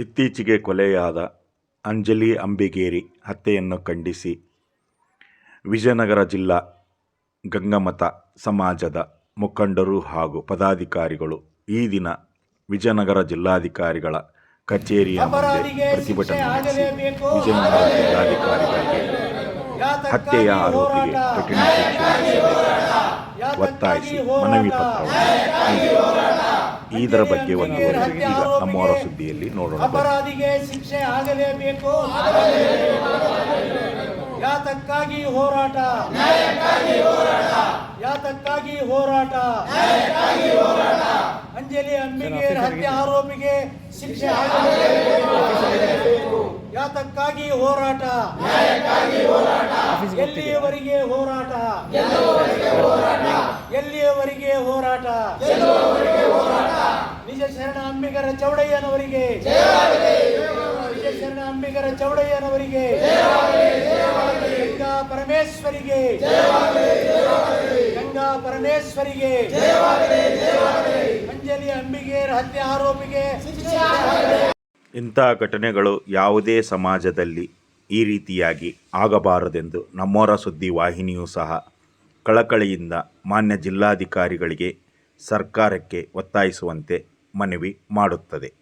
ಇತ್ತೀಚೆಗೆ ಕೊಲೆಯಾದ ಅಂಜಲಿ ಅಂಬಿಗೇರಿ ಹತ್ಯೆಯನ್ನು ಖಂಡಿಸಿ ವಿಜಯನಗರ ಜಿಲ್ಲಾ ಗಂಗಮತ ಸಮಾಜದ ಮುಖಂಡರು ಹಾಗೂ ಪದಾಧಿಕಾರಿಗಳು ಈ ದಿನ ವಿಜಯನಗರ ಜಿಲ್ಲಾಧಿಕಾರಿಗಳ ಕಚೇರಿಯ ಮುಂದೆ ಪ್ರತಿಭಟನೆ ನಡೆಸಿ ವಿಜಯನಗರ ಜಿಲ್ಲಾಧಿಕಾರಿಗಳಿಗೆ ಹತ್ಯೆಯ ಆರೋಪಿಗೆ ಕಠಿಣ ಶಿಕ್ಷೆ ಒತ್ತಾಯಿಸಿ ಮನವಿ ಪತ್ರವನ್ನು ನೀಡಿದರು. ಇದರ ಬಗ್ಗೆ ಒಂದು ವರದಿ ಈಗ ನಮ್ಮವರ ಸುದ್ದಿಯಲ್ಲಿ ನೋಡೋಣ. ಅಪರಾಧಿಗೆ ಶಿಕ್ಷೆ ಆಗಲೇಬೇಕು. ಯಾತಕ್ಕಾಗಿ ಹೋರಾಟ? ಯಾತಕ್ಕಾಗಿ ಹೋರಾಟ? ಅಂಜಲಿ ಅಂಬಿಗೇರ್ ಹತ್ಯೆ ಆರೋಪಿಗೆ ಶಿಕ್ಷೆ ಆಗಲೇಬೇಕು. ಯಾತಕ್ಕಾಗಿ ಹೋರಾಟ? ಎಲ್ಲಿಯವರಿಗೆ ಹೋರಾಟ ಎಲ್ಲಿಯವರೆಗೆ ಹೋರಾಟ ನಿಜ ಶರಣ ಅಂಬಿಗರ ಚೌಡಯ್ಯನವರಿಗೆ. ಶರಣ ಅಂಬಿಗರ ಚೌಡಯ್ಯನವರಿಗೆ. ಗಂಗಾ ಪರಮೇಶ್ವರಿಗೆ. ಗಂಗಾ ಪರಮೇಶ್ವರಿಗೆ. ಅಂಜಲಿ ಅಂಬಿಗೇರ್ ಹತ್ಯೆ ಆರೋಪಿಗೆ. ಇಂಥ ಘಟನೆಗಳು ಯಾವುದೇ ಸಮಾಜದಲ್ಲಿ ಈ ರೀತಿಯಾಗಿ ಆಗಬಾರದೆಂದು ನಮ್ಮೋರ ಸುದ್ದಿ ವಾಹಿನಿಯೂ ಸಹ ಕಳಕಳಿಯಿಂದ ಮಾನ್ಯ ಜಿಲ್ಲಾಧಿಕಾರಿಗಳಿಗೆ ಸರ್ಕಾರಕ್ಕೆ ಒತ್ತಾಯಿಸುವಂತೆ ಮನವಿ ಮಾಡುತ್ತದೆ.